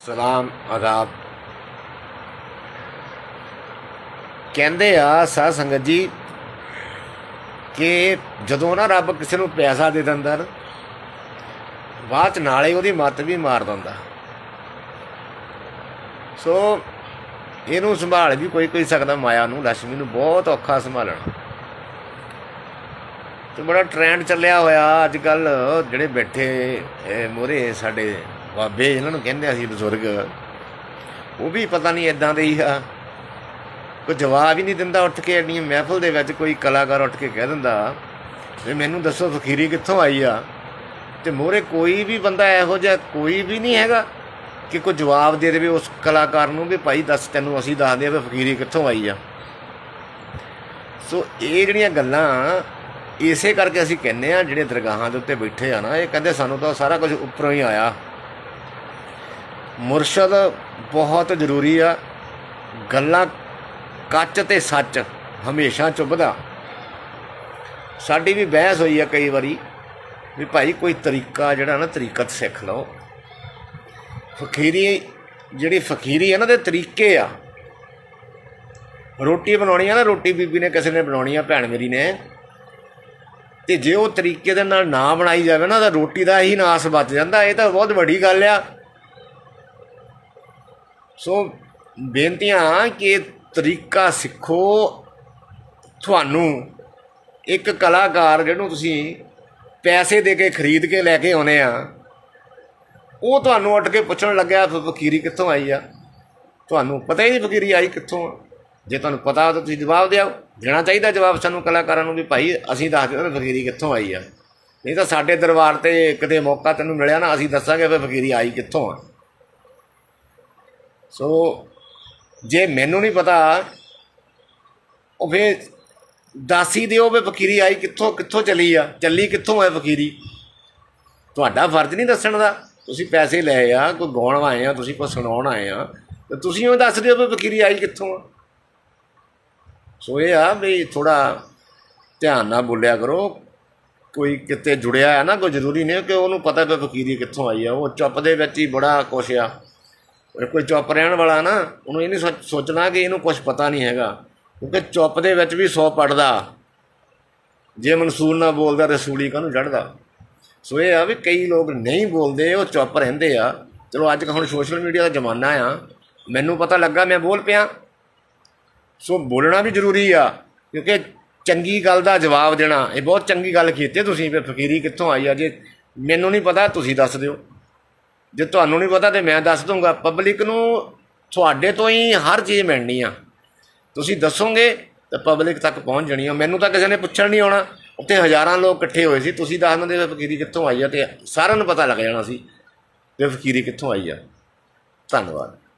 ਸਲਾਮ, ਆਦਾਬ। ਕਹਿੰਦੇ ਆ, ਸਾਧ ਸੰਗਤ ਜੀ, ਕਿ ਜਦੋਂ ਨਾ ਰੱਬ ਕਿਸੇ ਨੂੰ ਪੈਸਾ ਦੇ ਦਿੰਦਾ ਨਾ, ਬਾਅਦ ਚ ਨਾਲੇ ਉਹਦੀ ਮੱਤ ਵੀ ਮਾਰ ਦਿੰਦਾ। ਸੋ ਇਹਨੂੰ ਸੰਭਾਲ ਵੀ ਕੋਈ ਕੋਈ ਸਕਦਾ, ਮਾਇਆ ਨੂੰ, ਲక్ష్ਮੀ ਨੂੰ ਬਹੁਤ ਔਖਾ ਸੰਭਾਲਣਾ। ਤੇ ਬੜਾ ਟ੍ਰੈਂਡ ਚੱਲਿਆ ਹੋਇਆ ਅੱਜ ਕੱਲ ਜਿਹੜੇ ਬੈਠੇ ਮੋਰੇ ਸਾਡੇ ਬਾਬੇ, ਇਹਨਾਂ ਨੂੰ ਕਹਿੰਦੇ ਅਸੀਂ ਬਜ਼ੁਰਗ। ਉਹ ਵੀ ਪਤਾ ਨਹੀਂ ਇਦਾਂ ਦੇ ਹੀ ਆ। ਕੋਈ ਜਵਾਬ ਹੀ ਨਹੀਂ ਦਿੰਦਾ ਉੱਠ ਕੇ, ਇੰਨੀ ਮਹਿਫਲ ਦੇ ਵਿੱਚ ਕੋਈ ਕਲਾਕਾਰ ਉੱਠ ਕੇ ਕਹਿ ਦਿੰਦਾ, ਵੀ ਮੈਨੂੰ ਦੱਸੋ ਫਕੀਰੀ ਕਿੱਥੋਂ ਆਈ ਆ? ਤੇ ਮੋਰੇ ਕੋਈ ਵੀ ਬੰਦਾ ਇਹੋ ਜਿਹਾ ਕੋਈ ਵੀ ਨਹੀਂ ਹੈਗਾ ਕਿ ਕੋਈ ਜਵਾਬ ਦੇ ਦੇਵੇ ਉਸ ਕਲਾਕਾਰ ਨੂੰ ਵੀ ਭਾਈ ਦੱਸ ਤੈਨੂੰ ਅਸੀਂ ਦੱਸਦੇ ਆ ਵੀ ਫਕੀਰੀ ਕਿੱਥੋਂ ਆਈ ਆ। ਸੋ ਇਹ ਜਿਹੜੀਆਂ ਗੱਲਾਂ ਇਸੇ ਕਰਕੇ ਅਸੀਂ ਕਹਿੰਦੇ ਆ ਜਿਹੜੇ ਦਰਗਾਹਾਂ ਦੇ ਉੱਤੇ ਬੈਠੇ ਆ ਨਾ, ਇਹ ਕਹਿੰਦੇ ਸਾਨੂੰ ਤਾਂ ਸਾਰਾ ਕੁਝ ਉੱਪਰੋਂ ਹੀ ਆਇਆ। ਮੁਰਸ਼ਦ ਬਹੁਤ ਜ਼ਰੂਰੀ ਆ। ਗੱਲਾਂ ਕੱਚ ਤੇ ਸੱਚ ਹਮੇਸ਼ਾ ਚੁੱਭਦਾ। ਸਾਡੀ ਵੀ ਬਹਿਸ ਹੋਈ ਆ ਕਈ ਵਾਰੀ ਵੀ ਭਾਈ ਕੋਈ ਤਰੀਕਾ ਜਿਹੜਾ ਨਾ ਤਰੀਕਤ ਸਿੱਖ ਲਓ। ਫਕੀਰੀ ਜਿਹੜੀ ਫਕੀਰੀ ਹੈ ਨਾ ਦੇ ਤਰੀਕੇ ਆ। ਰੋਟੀ ਬਣਾਉਣੀ ਆ ਨਾ, ਰੋਟੀ ਬੀਬੀ ਨੇ ਕਿਸੇ ਨੇ ਬਣਾਉਣੀ ਆ, ਭੈਣ ਮੇਰੀ ਨੇ। ਤੇ ਜੇ ਉਹ ਤਰੀਕੇ ਦੇ ਨਾਲ ਨਾ ਬਣਾਈ ਜਾਵੇ ਨਾ, ਤਾਂ ਰੋਟੀ ਦਾ ਹੀ ਨਾਸ ਬਚ ਜਾਂਦਾ। ਇਹ ਤਾਂ ਬਹੁਤ ਵੱਡੀ ਗੱਲ ਆ। ਸੋ ਬੇਨਤੀਆਂ ਕਿ ਤਰੀਕਾ ਸਿੱਖੋ। ਤੁਹਾਨੂੰ ਇੱਕ ਕਲਾਕਾਰ ਜਿਹਨੂੰ ਤੁਸੀਂ ਪੈਸੇ ਦੇ ਕੇ ਖਰੀਦ ਕੇ ਲੈ ਕੇ ਆਉਨੇ ਆ, ਉਹ ਤੁਹਾਨੂੰ ਉੱਠ ਕੇ ਪੁੱਛਣ ਲੱਗਿਆ ਫਕੀਰੀ ਕਿੱਥੋਂ ਆਈ ਆ। ਤੁਹਾਨੂੰ ਪਤਾ ਹੀ ਨਹੀਂ ਫਕੀਰੀ ਆਈ ਕਿੱਥੋਂ ਆ। ਜੇ ਤੁਹਾਨੂੰ ਪਤਾ ਤਾਂ ਤੁਸੀਂ ਜਵਾਬ ਦਿਓ। ਦੇਣਾ ਚਾਹੀਦਾ ਜਵਾਬ ਸਾਨੂੰ ਕਲਾਕਾਰਾਂ ਨੂੰ ਵੀ, ਭਾਈ, ਅਸੀਂ ਦੱਸ ਦਿਓ ਫਕੀਰੀ ਕਿੱਥੋਂ ਆਈ ਆ। ਨਹੀਂ ਤਾਂ ਸਾਡੇ ਦਰਬਾਰ ਤੇ ਕਿਤੇ ਮੌਕਾ ਤੈਨੂੰ ਮਿਲਿਆ ਨਾ, ਅਸੀਂ ਦੱਸਾਂਗੇ ਵੀ ਫਕੀਰੀ ਆਈ ਕਿੱਥੋਂ ਆ। ਸੋ ਜੇ ਮੈਨੂੰ ਨਹੀਂ ਪਤਾ, ਉਹ ਫੇ ਦੱਸ ਹੀ ਦਿਓ ਵੀ ਫਕੀਰੀ ਆਈ ਕਿੱਥੋਂ ਕਿੱਥੋਂ ਚੱਲੀ ਆ? ਚੱਲੀ ਕਿੱਥੋਂ ਹੈ ਫਕੀਰੀ ਤੁਹਾਡਾ ਫਰਜ਼ ਨਹੀਂ ਦੱਸਣ ਦਾ। ਤੁਸੀਂ ਪੈਸੇ ਲਏ ਆ, ਕੋਈ ਗਾਉਣ ਆਏ ਆ, ਤੁਸੀਂ ਕੋਈ ਸੁਣਾਉਣ ਆਏ ਆ, ਤੇ ਤੁਸੀਂ ਉਹ ਦੱਸ ਦਿਓ ਵੀ ਫਕੀਰੀ ਆਈ ਕਿੱਥੋਂ ਆ? ਸੋ ਇਹ ਆ ਵੀ ਥੋੜਾ ਧਿਆਨ ਨਾਲ ਬੋਲਿਆ ਕਰੋ। ਕੋਈ ਕਿਤੇ ਜੁੜਿਆ ਹੈ ਨਾ, ਕੋਈ ਜ਼ਰੂਰੀ ਨਹੀਂ ਕਿ ਉਹਨੂੰ ਪਤਾ ਵੀ ਫਕੀਰੀ ਕਿੱਥੋਂ ਆਈ ਆ। ਉਹ ਚੁੱਪ ਦੇ ਵਿੱਚ ਹੀ ਬੜਾ ਕੁਛ ਆ। ਕੋਈ ਚੁੱਪ ਰਹਿਣ ਵਾਲਾ ਨਾ, ਉਹਨੂੰ ਇਹ ਨਹੀਂ ਸੋਚ- ਸੋਚਣਾ ਕਿ ਇਹਨੂੰ ਕੁਝ ਪਤਾ ਨਹੀਂ ਹੈਗਾ। ਕਿਉਂਕਿ ਚੁੱਪ ਦੇ ਵਿੱਚ ਵੀ ਸੌ ਪੜਦਾ। ਜੇ ਮਨਸੂਰ ਨਾ ਬੋਲਦਾ ਰਸੂਲੀ ਕਾਹਨੂੰ ਚੜਦਾ ਸੋ ਇਹ ਆ ਵੀ ਕਈ ਲੋਕ ਨਹੀਂ ਬੋਲਦੇ, ਉਹ ਚੁੱਪ ਰਹਿੰਦੇ ਆ। ਚਲੋ ਅੱਜ ਹੁਣ ਸੋਸ਼ਲ ਮੀਡੀਆ ਦਾ ਜ਼ਮਾਨਾ ਆ। ਮੈਨੂੰ ਪਤਾ ਲੱਗਾ ਮੈਂ ਬੋਲ ਪਿਆ। ਸੋ ਬੋਲਣਾ ਵੀ ਜ਼ਰੂਰੀ ਆ, ਕਿਉਂਕਿ ਚੰਗੀ ਗੱਲ ਦਾ ਜਵਾਬ ਦੇਣਾ। ਇਹ ਬਹੁਤ ਚੰਗੀ ਗੱਲ ਕੀਤੀ ਤੁਸੀਂ, ਵੀ ਫਕੀਰੀ ਕਿੱਥੋਂ ਆਈ ਆ? ਜੇ ਮੈਨੂੰ ਨਹੀਂ ਪਤਾ, ਤੁਸੀਂ ਦੱਸ ਦਿਓ। ਜੇ ਤੁਹਾਨੂੰ ਨਹੀਂ ਪਤਾ ਤੇ ਮੈਂ ਦੱਸ ਦੂੰਗਾ ਪਬਲਿਕ ਨੂੰ ਤੁਹਾਡੇ ਤੋਂ ਹੀ ਹਰ ਚੀਜ਼ ਮਿਲਣੀ ਆ। ਤੁਸੀਂ ਦੱਸੋਗੇ ਤਾਂ ਪਬਲਿਕ ਤੱਕ ਪਹੁੰਚ ਜਾਣੀ ਆ। ਮੈਨੂੰ ਤਾਂ ਕਿਸੇ ਨੇ ਪੁੱਛਣ ਨਹੀਂ ਆਉਣਾ। ਉੱਥੇ ਹਜ਼ਾਰਾਂ ਲੋਕ ਇਕੱਠੇ ਹੋਏ ਸੀ। ਤੁਸੀਂ ਦੱਸ ਦਿੰਦੇ ਫਕੀਰੀ ਕਿੱਥੋਂ ਆਈ ਆ ਤੇ ਸਾਰਿਆਂ ਨੂੰ ਪਤਾ ਲੱਗ ਜਾਣਾ ਸੀ ਵੀ ਫਕੀਰੀ ਕਿੱਥੋਂ ਆਈ ਆ। ਧੰਨਵਾਦ।